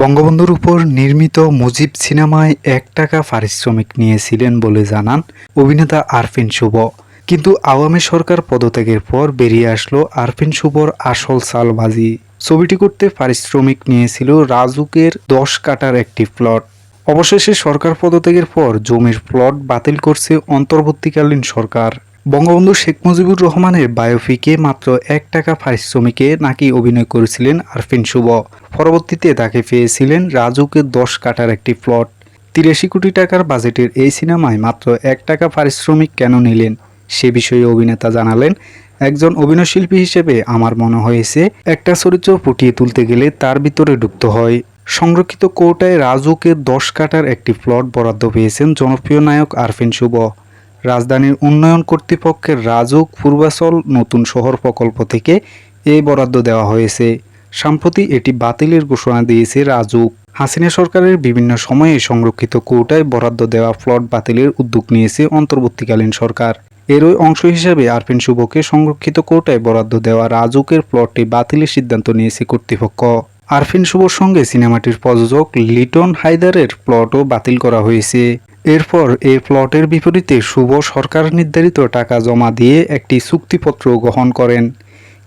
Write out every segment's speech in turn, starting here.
বঙ্গবন্ধুর উপর নির্মিত মুজিব সিনেমায় এক টাকা পারিশ্রমিক নিয়েছিলেন বলে জানান অভিনেতা আরফিন শুভ। কিন্তু আওয়ামী সরকার পদত্যাগের পর বেরিয়ে আসলো আরফিন শুভর আসল সালবাজি ছবিটি করতে পারিশ্রমিক নিয়েছিল রাজুকের দশ কাটার একটি প্লট। অবশেষে সরকার পদত্যাগের পর জমির প্লট বাতিল করছে অন্তর্বর্তীকালীন সরকার। বঙ্গবন্ধু শেখ মুজিবুর রহমানের বায়োফিকে মাত্র এক টাকা পারিশ্রমিকে নাকি অভিনয় করেছিলেন আরফিন শুভ। পরবর্তীতে তাকে পেয়েছিলেন রাজুকে দশ কাটার একটি প্লট। তিরাশি কোটি টাকার বাজেটের এই সিনেমায় মাত্র এক টাকা পারিশ্রমিক কেন নিলেন? সে বিষয়ে অভিনেতা জানালেন, একজন অভিনয়শিল্পী হিসেবে আমার মনে হয়েছে একটা চরিত্র ফুটিয়ে তুলতে গেলে তার ভিতরে ঢুকতে হয়। সংরক্ষিত কোর্টায় রাজুকে দশ কাটার একটি প্লট বরাদ্দ পেয়েছেন জনপ্রিয় নায়ক আরফিন শুভ। রাজধানীর উন্নয়ন কর্তৃপক্ষের রাজুক পূর্বাচল নতুন শহর প্রকল্প থেকে এই বরাদ্দ দেওয়া হয়েছে। সম্প্রতি এটি বাতিলের ঘোষণা দিয়েছে রাজুক হাসিনা সরকারের বিভিন্ন সময়ে সংরক্ষিত কোটায় বরাদ্দ দেওয়া প্লট বাতিলের উদ্যোগ নিয়েছে অন্তর্বর্তীকালীন সরকার। এরই অংশ হিসেবে আরফিন শুভকে সংরক্ষিত কোটায় বরাদ্দ দেওয়া রাজুকের প্লটটি বাতিলের সিদ্ধান্ত নিয়েছে কর্তৃপক্ষ। আরফিন শুভর সঙ্গে সিনেমাটির প্রযোজক লিটন হায়দারের প্লটও বাতিল করা হয়েছে। এরপর এই প্লটের বিপরীতে শুভ সরকার নির্ধারিত টাকা জমা দিয়ে একটি চুক্তিপত্র গ্রহণ করেন।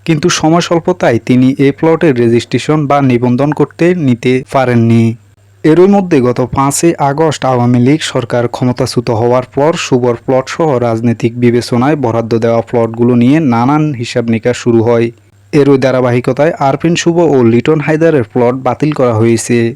কিন্তু সময় স্বল্পতায় তিনি এই প্লটের রেজিস্ট্রেশন বা নিবন্ধন করতে নিতে পারেননি। এরই মধ্যে গত পাঁচই আগস্ট আওয়ামী লীগ সরকার ক্ষমতাচ্যুত হওয়ার পর শুভর প্লট সহ রাজনৈতিক বিবেচনায় বরাদ্দ দেওয়া প্লটগুলো নিয়ে নানান হিসাব নিকাশ শুরু হয়। এরই ধারাবাহিকতায় আরপিন শুভ ও লিটন হায়দারের প্লট বাতিল করা হয়েছে।